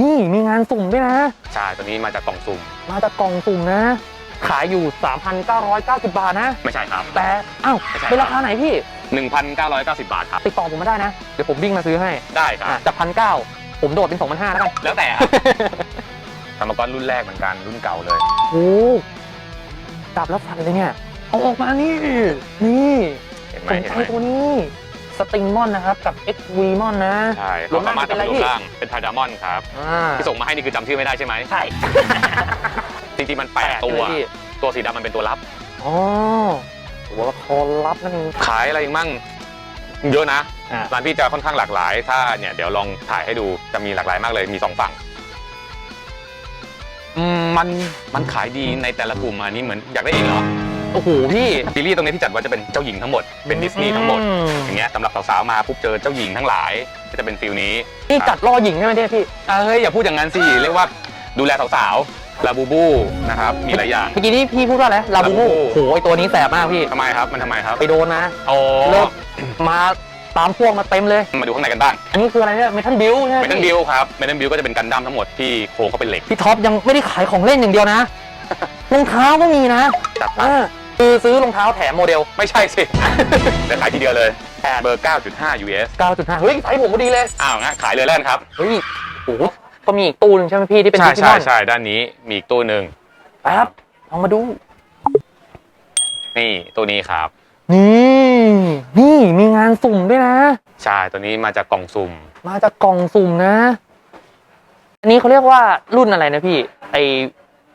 นี่มีงานสุ่มด้วยนะ ใช่ตัวนี้มาจากกล่องสุ่ม มาจากกล่องสุ่มนะ ขายอยู่ 3,990 บาทนะ ไม่ใช่ครับ แต่อ้าวไม่ใช่ เป็นราคาไหนพี่ 1,990 บาทครับ ติดต่อผมมาได้นะ เดี๋ยวผมวิ่งมาซื้อให้ได้ครับ อะจากพันเก้าผมโดดเป็น2,500แล้วกัน แล้วแต่ครับ ธรรมกรรุ่นแรกเหมือนกันรุ่นเก่าเลย โอ้จับแล้วสั่นเลยเนี่ยเอาออกมานี่ นี่ เห็นไหสมนเห็นใจไหมตัวนี้ สติงมอนนะครับ กับ XV มอนนะใช่รวเขามล่างสามารถเป็นทำอะไรเป็นรูพี่ปร่างเป็นพาดามอนครับ อ่าที่ส่งมาให้นี่คือจำชื่อไม่ได้ใช่ไหมใช่จริงๆมันแปดใช่ตัวไหมพี่ตัวสีดำมันเป็นตัวรับ อ๋อตัวละครลับนั่นเอง ขายอะไรอีกมั่งเยอะนะอ่า ร้านพี่จะค่อนข้างหลากหลาย ถ้าเนี่ยเดี๋ยวลองถ่ายให้ดูจะมีหลากหลายมากเลยมีสองฝั่งอืมมันมันขายดีในแต่ละกลุ่มอันนี้เหมือนอยากได้เองเหรอ โอ้โหพี่ซีรีส์ตรงนี้ที่จัดไว่าจะเป็นเจ้าหญิงทั้งหมดเป็นดิสนีย์ทั้งหมดอือย่างเงี้ยสำหรับสาวๆมาปุ๊บเจอเจ้าหญิงทั้งหลายก็จะเป็นฟิลนี้นี่จัดล่อหญิงใช่ไหมเนี่ยพี่อะเฮ้ยอย่าพูดอย่างนั้นสิเรียกว่าดูแลสาวๆลาบูบูนะครับมีหลายอย่าง เมื่อกี้ที่พี่พูดว่าอะไรลาบูบู Labubu โอ้โหไอตัวนี้แสบมากพี่ ทำไมครับมันทำไมครับไปโดนนะโอ้เริ่มมาตามพวกมาเต็มเลย มาดูข้างในกันบ้างอันนี้คืออะไรเนี่ยเมทัลบิลใช่ไหมเมทัลบิลครับเมทัลบิลก็จะเป็นกันดั้มทั้งหมดที่โครงเขาเป็นเหล็กพี่ท็อปยังไม่ได้ขายของเล่นอย่างเดียวนะรองเท้าก็มีนะจัดไปอ่า คือซื้อรองเท้าแถมโมเดล ไม่ใช่สิจะขายทีเดียวเลยเบอร์ 9.5 US 9.5 เฮ้ยไซส์ผมพอดีเลย อ้าวงั้นขายเลยแล้วกันครับ เฮ้ยโอ้โหก็มีอีกตู้หนึงใช่ไหมพี่ที่เป็นใช่ดิจิใช่มอนใช่ด้านนี้มีอีกตู้หนึ่งแป๊บลองมาดู นี่ตู้นี้ครับ นี่ นี่มีงานสุ่มด้วยนะ ใช่ตัวนี้มาจากกล่องสุ่ม มาจากกล่องสุ่มนะ อันนี้เขาเรียกว่ารุ่นอะไรนะพี่ ไอ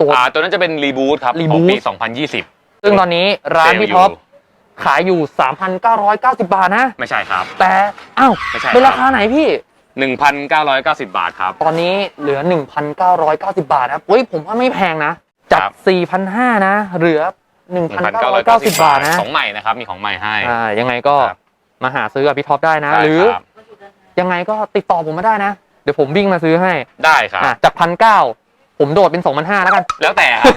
ตัว อ่าตัวนั้นจะเป็นรีบูทครับของ Reboot ปี 2020 ซึ่งตอนนี้ร้านพี่ท็อปขายอยู่ 3,990 บาทนะ ไม่ใช่ครับ แต่อ้าวไม่ใช่เป็นราคคารับไหนพี่ 1,990 บาทครับ ตอนนี้เหลือ 1,990 บาทนะเฮ้ยผมว่าไม่แพงนะ จากครับ4,500 นะ เหลือ 1,990 บาทนะของใหม่นะครับ มีของใหม่ให้อ่ายังไงก็ครับมาหาซื้อกับพี่ท็อปได้นะใช่หรือครับยังไงก็ติดต่อผมมาได้นะ เดี๋ยวผมวิ่งมาซื้อให้ได้ครับอะจากพันเก้า ผมโดดเป็น2,500แล้วกัน แล้วแต่ครับ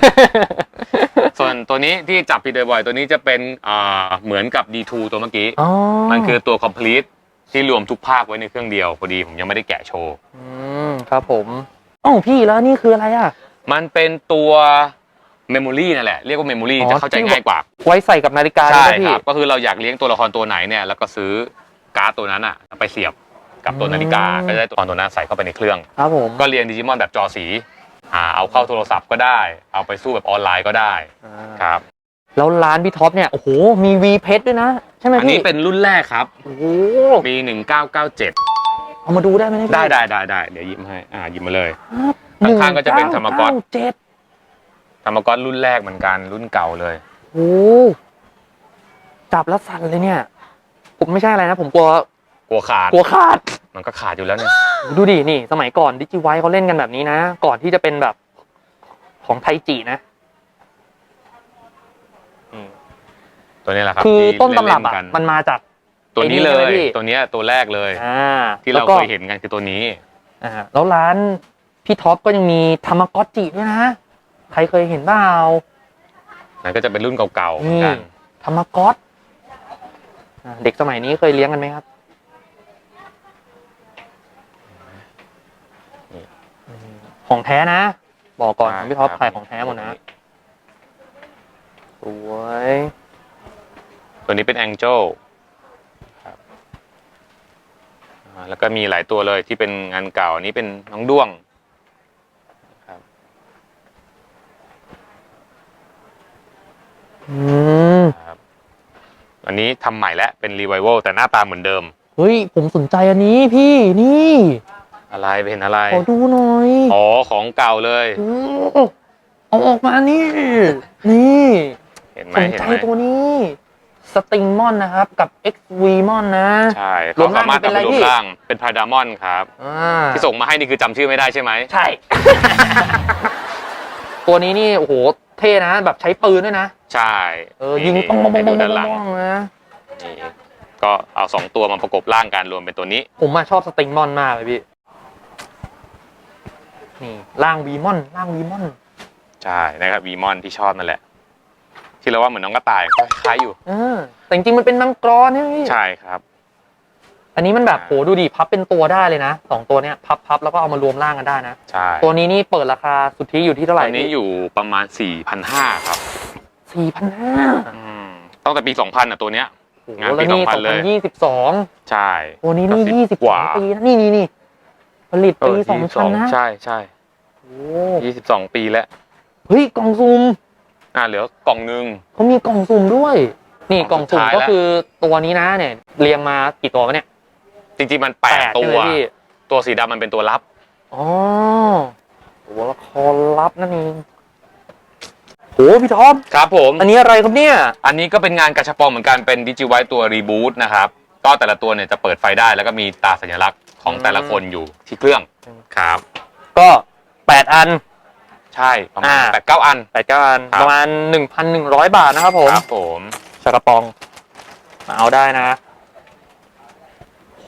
ส่วนตัวนี้ที่จับผิดบ่อยๆตัวนี้จะเป็นอ่าเหมือนกับ D2 ตัวเมื่อกี้อ๋อมันคือตัว complete ที่รวมทุกภาคไว้ในเครื่องเดียวพอดีผมยังไม่ได้แกะโชว์ อืมครับผมอ๋อพี่แล้วนี่คืออะไรอะ มันเป็นตัว memory นั่นแหละเรียกว่า memory อ๋อ จะเข้าใจง่ายกว่า ไว้ใส่กับนาฬิกาใช่ใช่ไหมคพี่ รับก็คือเราอยากเลี้ยงตัวละครตัวไหนเนี่ยแล้วก็ซื้อการ์ดตัวนั้นอะไปเสียบกับตัวนาฬิกาอืม ก็จะได้ตัวละครตัวนั้นใส่เข้าไปในเครื่อง ครับผม ก็เรียงดิจิมอนแบบจอสี อ่าเอาเข้าโทรศัพท์ก็ได้ เอาไปสู้แบบออนไลน์ก็ได้อ่าครับแล้วร้านพี่ท็อปเนี่ยโอ้โหมี V เพชรด้วยนะ ใช่ไหมอันพี่นี้เป็นรุ่นแรกครับ โอ้โหปี 1997 เอามาดูได้ไหมเนี่ยพี่ได้ได้ได้ได้เดี๋ยวหยิบให้อ่าหยิบมาเลยหนึ่ข้างๆก็จะเป็นธรรมก๊อตเจ็ดธรรมกรรุ่นแรกเหมือนกันรุ่นเก่าเลย โอ้โหจับแล้วสั่นเลยเนี่ย ผมไม่ใช่อะไรนะ ผมกลัวกลัวขาดกลัวขาดมันก็ขาดอยู่แล้วเนี่ยดูดินี่ สมัยก่อนดิจิไวเขาเล่นกันแบบนี้นะ ก่อนที่จะเป็นแบบของไทจินะอืมตัวนี้แหละครับคือที่ต้นตำรับเล่อะๆกันมันมาจากตัวนี้เลไอ้นี่ใช่ไหมยพี่ตัวเนี้ยตัวแรกเลยอ่าที่แล้วเราก็เคยเห็นกันคือตัวนี้อ่าแล้วร้านพี่ท็อปก็ยังมีธรรมก๊อตจิด้วยนะใครเคยเห็นเปล่านั่นก็จะเป็นรุ่นเก่าๆเหมือนนี่กันธรรมก๊อตอ่าเด็กสมัยนี้เคยเลี้ยงกันไหมครับ ของแท้นะ บอกก่อนของพี่ท็อปขายของแท้หมดนะสวยตัวนี้เป็นแองเจลครับอ่าแล้วก็มีหลายตัวเลยที่เป็นงานเก่าอันนี้เป็นน้องด้วงครับอืมครับอันนี้ทำใหม่แล้วเป็นรีไว a l แต่หน้าตาเหมือนเดิม เฮ้ย ผมสนใจอันนี้พี่นี่ อะไรเป็นอะไรขอดูหน่อยอ๋อของเก่าเลยโอ้เอาออกมานี่ นี่เห็นไหมสนเห็นใจไหมตัวนี้สติงมอนนะครับ กับ XV มอนนะ ใช่รวเขามร่างสามารถเป็นทำอะไรเป็นรูพี่ปร่างเป็นพาดามอนครับอ่าที่ส่งมาให้นี่คือจำชื่อไม่ได้ใช่ไหมใช่ ตัวนี้นี่ โอ้โห เท่นะ แบบใช้ปืนด้วยนะ ใช่เออยิงนี่ปองปองปให้องปดูองด้านหลังนะนี่ก็เอาสองตัวมาประกบร่างกันรวมเป็นตัวนี้ ผมมาชอบสติงมอนมากเลยพี่ นี่ร่างวีมอนร่างวีมอนใช่นะครับวีมอนที่ชอบนั่นแหละ ที่เราว่าเหมือนน้องกระต่ายก็คล้ายอยู่เออแต่จริงๆมันเป็นมังกรเนี่ยพี่ใช่ครับ อันนี้มันแบบโหดูดิพับเป็นตัวได้เลยนะสองตัวเนี้ยพับพับแล้วก็เอามารวมร่างกันได้นะใช่ตัวนี้นี่เปิดราคาสุทธิอยู่ที่เท่าไหตร่อนนี้อยู่ประมาณ4,500ครับสี่พันห้าอืมตั้งแต่ปี2000อะตัวเนี้ยโอ้โหงานปีแล้วนี่2000สองเลพันยยี่สิบสองใช่ตัวนี้นี่ก็ยี่สิบกว่าปีนะนี่นี่นี่ ผลิตเอปีอสองพันนะ22ใช่ใช่โอ้22ปีแล้วเฮ้ยกล่องซุ่มอ่าเหลือกล่องหนึงเขามีกล่องสุ่มด้วย นี่กกล่ล่อองงสุ่มสุดท้ายก็แล้วคือตัวนี้นะเนี่ย เรียงมากี่ตัววะเนี่ย จริงๆมันแปด8ตัใช่วไหมพี่ตัวสีดำมันเป็นตัวรับอ๋อตัวละครลับนั่นเองโหพี่ท็อปครับผม อันนี้อะไรครับเนี่ย อันนี้ก็เป็นงานกระชับปองเหมือนกันเป็นดิจิไวตัวรีบูตนะครับ ก็แต่ละตัวเนี่ยจะเปิดไฟได้ แล้วก็มีตาสัญลักษณ์ของแต่ละคนอยู่ที่เครื่องอืมครับ ก็แปดอัน ใช่ประมาณอ่า แปดเก้าอัน แปดเก้าอันครับ ประมาณหนึ่งพันหนึ่งร้อยบาทนะครับผมครับผมชากระปองมาเอาได้นะ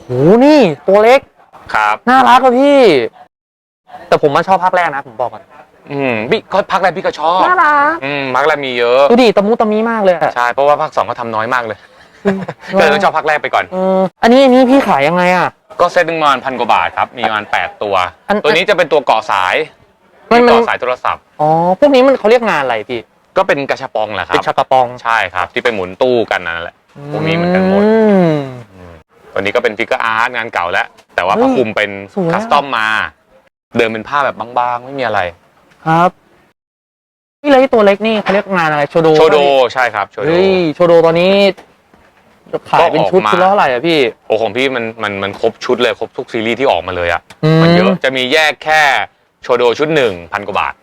โหนี่ตัวเล็ก ครับ น่ารักอะพี่ แต่ผมมาชอบภาคแรกนะผมบอกก่อนอืมพี่ก็พักแรกพี่ก็ชอบน่ารักอืมพักแรกมีเยอะ ดูดิตะมุตะมีมากเลยอะใช่เพราะว่าภาคสองเขาทำน้อยมากเลย ก็เลยต้องชอบภาคแรกไปก่อน เอออันนี้อันนี้พี่ขายยังไงอะ ก็เซตหนึ่งประมาณพันกว่าบาทครับ มีประมาณแปดตัว อันตัวนี้จะเป็นตัวเกาะสายมันที่มัน เกาะสายโทรศัพท์ อ๋อพวกนี้มันเขาเรียกงานอะไรพี่ก็เป็นกระชับปองแหละครัเป็นบ ชากระปองใช่ครับ ที่ไปหมุนตู้กันนั่นแหละ พวกนี้เหมือนกันหมด อืมตัวนี้ก็เป็นฟิกเกอร์อาร์ตงานเก่าแล้ว แต่ว่าเฮ้ผ้ายคคลุมเป็นสวยอะ คัสตอมมา เดิมเป็นผ้าแบบบางๆ ไม่มีอะไร ครับนี่เลยตัวเล็กนี่เขาเรียกงานอะไรโชโดโชโด ใช่ครับ โชโด เฮ้ยโชโดตอนนี้ ขายเป็นชุดก็ออกมาชุดละเท่าไหร่อะพี่ โอ้ของพี่มันมันมันครบชุดเลยครบทุกซีรีส์ที่ออกมาเลยอะอืมันเยอะจะมีแยกแค่โชโดชุดหนึ่งพันกว่าบาท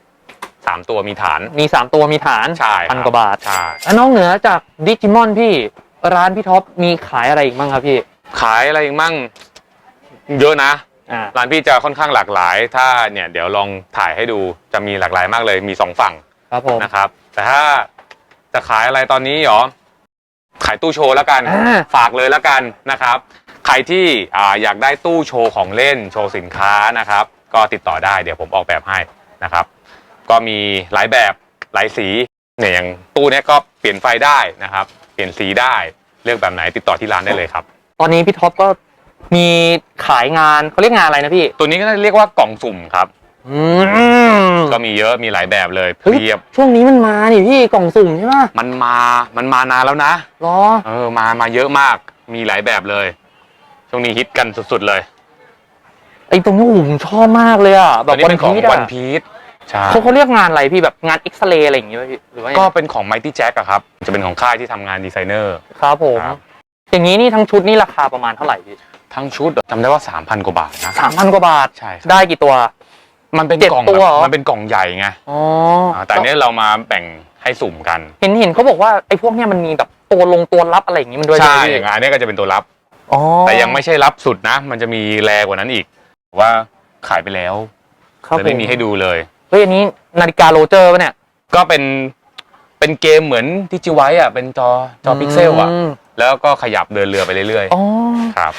สามตัวมีฐาน มีสามตัวมีฐานใช่ครับพันกว่าบาทใช่แล้วนอกเหนือจากดิจิมอนพี่ ร้านพี่ท็อปมีขายอะไรอีกบ้างครับพี่ขายอะไรอีกมั่ง เยอะนะ อ่าร้านพี่จะค่อนข้างหลากหลาย ถ้าเนี่ยเดี๋ยวลองถ่ายให้ดูจะมีหลากหลายมากเลยมีสองฝั่งครับผมนะครับ แต่ถ้าจะขายอะไรตอนนี้เหรอ ขายตู้โชว์แล้วกัน อ่า ฝากเลยแล้วกันนะครับ ใครที่อ่าอยากได้ตู้โชว์ของเล่นโชว์สินค้านะครับ ก็ติดต่อได้เดี๋ยวผมออกแบบให้นะครับ ก็มีหลายแบบหลายสีเนี่ยอย่างตู้เนี้ยก็เปลี่ยนไฟได้นะครับ เปลี่ยนสีได้เลือกแบบไหนติดต่อที่ร้านได้เลยครับ ตอนนี้พี่ท็อปก็มีขายงานเขาเรียกงานอะไรนะพี่ ตัวนี้ก็เรียกว่ากล่องสุ่มครับ อืมก็มีเยอะมีหลายแบบเลยเพีเฮ้ยยบ ช่วงนี้มันมานี่พี่กล่องสุ่มใช่ไหมมันมา มันมานานแล้วนะรอ เออ มา มาเยอะมาก มีหลายแบบเลย ช่วงนี้ฮิตกันสุดๆเลยไอ้ตรงนี้ผมชอบมากเลยอะแบตัวบนี้วันเป็นของพีชวัอะนพีชใช่ เขาเขาเรียกงานอะไรพี่แบบงานเอ็กซเรย์อะไรอย่างเงี้ยป่ะพี่หรือว่ายังก็ไงเป็นของ Mighty Jack อะครับ จะเป็นของค่ายที่ทำงานดีไซเนอร์ ครับผม ครับ อย่างนี้นี่ทั้งชุดนี่ราคาประมาณเท่าไหร่พี่ทั้งชุดจำได้ว่า 3,000 กว่าบาทนะ สามพันกว่าบาท ใช่ครับ ได้กี่ตัว มันเป็นเจ็ดกล่องตัวแบบเหรอ มันเป็นกล่องใหญ่ไงอ๋ออ่าแต่อันนี้เรามาแบ่งให้สุ่มกันเห็นเห็นเขาบอกว่าไอ้พวกเนี้ยมันมีแบบตัวลงตัวรับอะไรอย่างงี้มันด้วยใช่ไหมพี่อย่างอันนี้ก็จะเป็นตัวรับ อ๋อแต่ยังไม่ใช่รับสุดนะ มันจะมีแรกว่านั้นอีก ว่าขายไปแล้วครับเลยไม่มีผให้ดูเลย เฮ้ยอันนี้นาฬิกาโรเจอร์ป่ะเนี่ยก็เป็นเป็นเกมเหมือนที่จิไว้อะเป็นจอจอพิกเซลอะมแล้วก็ขยับเดินเรือไปเรื่อยอ๋อๆ ครับ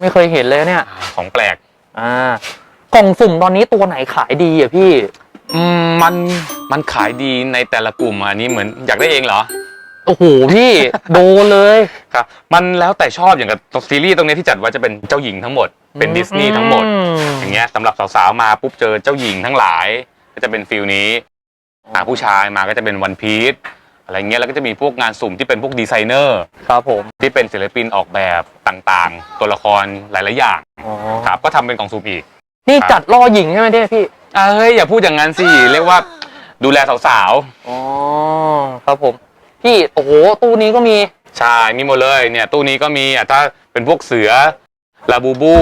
ไม่เคยเห็นเลยเนี่ย ของแปลก อ่า กล่องสุ่มตอนนี้ตัวไหนขายดีอะพี่ อืมมันมันขายดีในแต่ละกลุ่มอะอันนี้เหมือนอยากได้เองเหรอ โอ้โหพี่ โดนเลย ครับ มันแล้วแต่ชอบอย่างกับซีรีส์ตรงนี้ที่จัดไว้จะเป็นเจ้าหญิงทั้งหมด เป็นดิสนีย์ทั้งหมด อือย่างเงี้ยสำหรับสาวๆมาปุ๊บเจอเจ้าหญิงทั้งหลาย ก็จะเป็นฟิลนี้หาผู้ชายมาก็จะเป็นวันพีชอะไรเงี้ยแล้วก็จะมีพวกงานสุ่มที่เป็นพวกดีไซเนอร์ ครับผมที่เป็นศิลปินออกแบบต่างๆ ตัวละครหลายๆอย่างอ๋อครับก็ทำเป็นกล่องสุ่มอีก นี่ครับจัดล่อหญิงใช่ไหมเนี่ยพี่ อ่าเฮ้ยอย่าพูดอย่างนั้นสิเรียกว่าดูแลสาวอ๋อ ครับผม พี่โอ้โหตู้นี้ก็มี ๆใช่มีหมดเลยเนี่ยตู้นี้ก็มีอะถ้าเป็นพวกเสือลาบูบู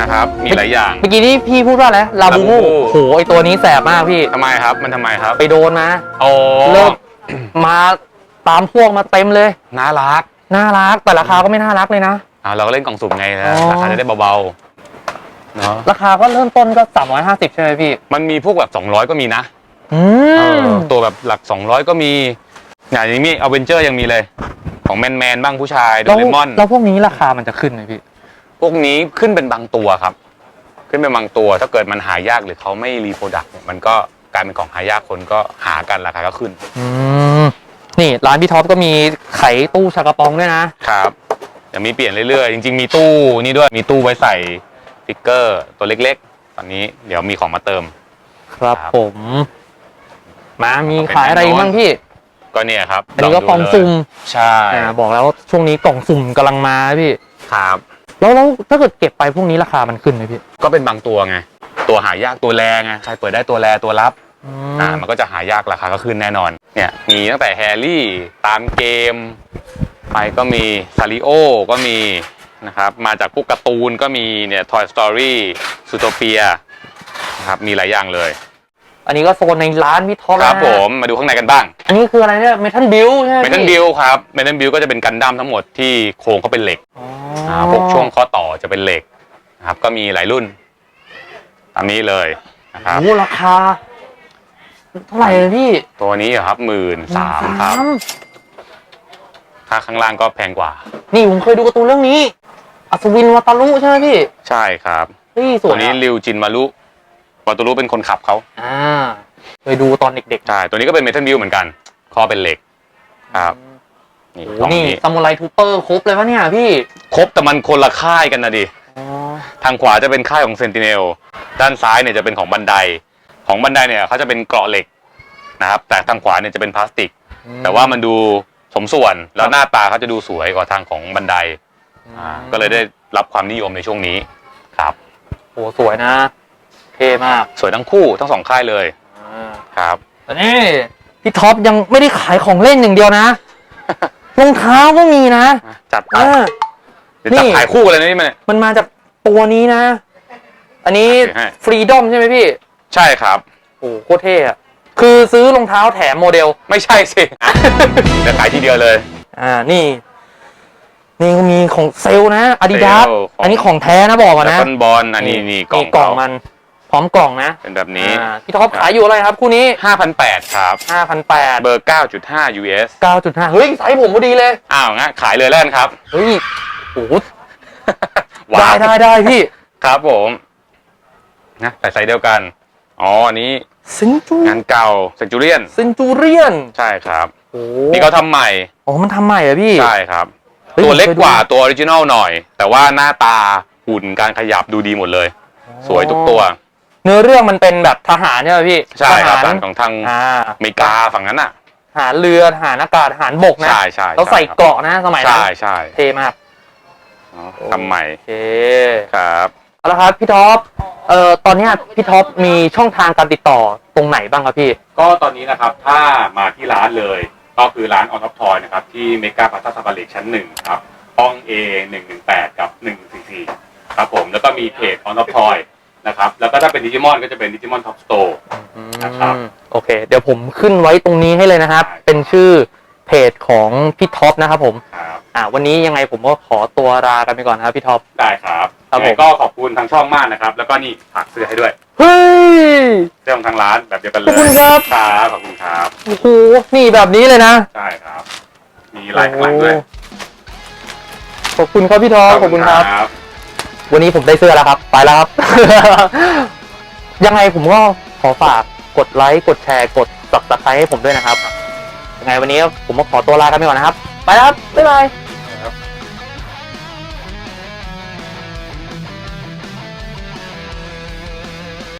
นะครับมีหลายอย่าง เมื่อกี้ที่พี่พูดว่าอะไรลาบูบู Labubu โอ้โหไอตัวนี้แสบมากพี่ ทำไมครับมันทำไมครับไปโดนมา โอ้เลิกมาตามพวกมาเต็มเลย น่ารักน่ารักแต่ราคาก็ไม่น่ารักเลยนะ อ่าเราก็เล่นกล่องสุ่มไงนะอ๋อ ราคาจะได้เบาๆ เนาะราคาก็เริ่มต้นก็ 350 ใช่ไหมพี่ มันมีพวกแบบ 200 ก็มีนะอืเอมอตัวแบบหลัก 200 ก็มีอย่างนี้มีอเวนเจอร์ยังมีเลย ของแมนแมนๆบ้างผู้ชายโดแล้วเรมอน แล้วพวกนี้ราคามันจะขึ้นไหมพี่ พวกนี้ขึ้นเป็นบางตัวครับ ขึ้นเป็นบางตัว ถ้าเกิดมันหายากหรือเขาไม่รีโปรดักต์เนี่ยมันก็กลายเป็นของหายากคนก็หากันราคาก็ขึ้นอืมนี่ร้านพี่ท็อปก็มีไขตู้ชากระปองด้วยนะ ครับจะมีเปลี่ยนเรื่อยๆ จริง ๆ มีตู้นี่ด้วยมีตู้ไว้ใส่ ฟิกเกอร์ตัวเล็กๆ ตอนนี้เดี๋ยวมีของมาเติม ครับครับ ผม มามีขายอะไรอีกบ้างพี่ ก็เนี่ยครับอันนี้ก็ดูกล่องสุ่มเลยใช่อ่าบอกแล้วช่วงนี้กล่องสุ่มกำลังมาพี่ครับแล้วแล้วถ้าเกิดเก็บไปพวกนี้ราคามันขึ้นไหมพี่ก็เป็นบางตัวไง ตัวหายากตัวแรงไงใครเปิดได้ตัวแรตัวรับอ่ามันก็จะหายากราคาก็ขึ้นแน่นอน เนี่ยมีตั้งแต่แฮร์รี่ตามเกม ไปก็มีซาริโอก็มี นะครับมาจากพวกการ์ตูนก็มีเนี่ย Toy Story ซูโตเปียนะครับมีหลายอย่างเลยอันนี้ก็โซนในร้านพี่ท็อปครับนะผมมาดูข้างในกันบ้าง อันนี้คืออะไรเนี่ยเมทัลบิลใช่ไหมเมทัลบิลครับเมทัลบิลก็จะเป็นกันดั้มทั้งหมดที่โครงเขาเป็นเหล็กอ๋ออ่าพวกช่วงข้อต่อจะเป็นเหล็กนะครับก็มีหลายรุ่นตามนี้เลยนะครับโอ้โหราคาเท่าไหร่เลยพี่ ตัวนี้เหรอครับหมื่นสามครับถ้าข้างล่างก็แพงกว่า นี่ผมเคยดูการ์ตูนเรื่องนี้ อัศวินวัตารุใช่ไหมพี่ใช่ครับเฮ้ยสตัววยนี้อะริวจินมารุวัตุรุเป็นคนขับเขาอ่าเคยดูตอนเด็กใช่ตัวนี้ก็เป็นเมทัลบิลเหมือนกันคอเป็นเหล็ก ๆครับ นี่โอ้กล่องนี่นี้ซามูไรทูเปอร์ครบเลยวะเนี่ยพี่ครบแต่มันคนละค่ายกันนะดิ อ๋อทางขวาจะเป็นค่ายของเซนติเนล ด้านซ้ายเนี่ยจะเป็นของบันได ของบันไดเนี่ยเขาจะเป็นเกราะเหล็กนะครับ แต่ทางขวาเนี่ยจะเป็นพลาสติก แต่ว่ามันดูสมส่วน แล้วหน้าตาเขาจะดูสวยกว่าทางของบันได อ่าก็เลยได้รับความนิยมในช่วงนี้ครับโอ้สวยนะ เท่มากสวยทั้งคู่ทั้งสองค่ายเลยอ่าครับ แต่นี่พี่ท็อปยังไม่ได้ขายของเล่นอย่างเดียวนะรองเท้าก็มีนะจัดไปอ่าเดี๋ยวจับนี่ ขายคู่กันเลยนะนี่มันยมันมาจากตัวนี้นะ อันนี้โอเคให้ ฟรีดอมใช่ไหมพี่ ใช่ครับ โอ้โหโคตรเท่อะคือซื้อรองเท้าแถมโมเดล ไม่ใช่สิ เดี๋ยวขายทีเดียวเลย อ่า นี่ นี่ก็มีของเซลลนะอาดิดาสเซลล์ของ อันนี้ของแท้นะบอกก่อนแล้วนะก็บอลอันนี้นี่กล่องกล่องเขามัน พร้อมกล่องนะเป็นแบบนี้อ่าพี่ท็อปขายอยู่อะไรครับคู่นี้ 5,800ครับห้าพันแปดเบอร์ 9.5 US เก้าจุดห้าเฮ้ยไซส์ผมพอดีเลย อ้าวงั้นขายเลยแล้วกันครับ เฮ้ยโอ้โหว้าได้วได้ได้พี่ ครับผมนะแต่ไซส์เดียวกัน อ๋ออันนี้ซินจูงานเก่าเซนจูเรียนซินจูเรียน ใช่ครับ โอ้นี่เขาทำใหม่ อ๋อ มันทำใหม่เหรอพี่ ใช่ครับเฮ้ยตัวเล็กผมคยดูกว่าตัวออริจินอลหน่อย แต่ว่าหน้าตาหุ่นการขยับดูดีหมดเลย สวยทุกตัว เนื้อเรื่องมันเป็นแบบทหารใช่ไหมพี่ใช่ครับทหาฝั่งของทางอ่าอเมริกาฝั่งนั้นอะทหารเรือทหารอากาศทหารบกนะใช่ใช่แล้วใส่ช่ครับเกราะนะสมัยนั้นใช่ใช่เท่มากอ๋อทำใหม่โอเคครับเอาละครับพี่ท็อปเอ่อตอนเนี้ยพี่ท็อปมีช่องทางการติดต่อตรงไหนบ้างครับพี่ ก็ตอนนี้นะครับถ้ามาที่ร้านเลย ก็คือร้านออนท็อปทอยนะครับที่เมกาพาซาซาบาเลกชั้นหนึ่งครับห้อง A 1 1 8 กับ 144 ครับผมแล้วก็มีเพจออนท็อปทอยนะครับแล้วก็ถ้าเป็นดิจิมอนก็จะเป็นดิจิมอนท็อปสโตร์ นะครับอืมโอเค เดี๋ยวผมขึ้นไว้ตรงนี้ให้เลยนะครับ ได้ เป็นชื่อเพจของพี่ท็อปนะครับผม ครับอ่า วันนี้ยังไงผมก็ขอตัวลากันไปก่อนนะครับพี่ท็อป ได้ครับ ครับยังไงผมก็ขอบคุณทางช่องมากนะครับ แล้วก็นี่ฝากเสื้อให้ด้วยเฮ้ย เสื้อของทางร้านแบบเดียวกันเลขอบคุณยครับครับขอบคุณครับโอ้โหนี่แบบนี้เลยนะใช่ครับ มีลายข้างหลังด้วยโอ้ขอบคุณครับพี่ท็อปขอบคุณครับวันนี้ผมได้เสื้อแล้วครับ ไปแล้วครับ ยังไงผมก็ขอฝากกดไลค์กดแชร์กด subscribe ให้ผมด้วยนะครับ ยังไงวันนี้ผมก็ขอตัวลากันไปก่อนนะครับ ไปแล้วครับ บ๊ายบาย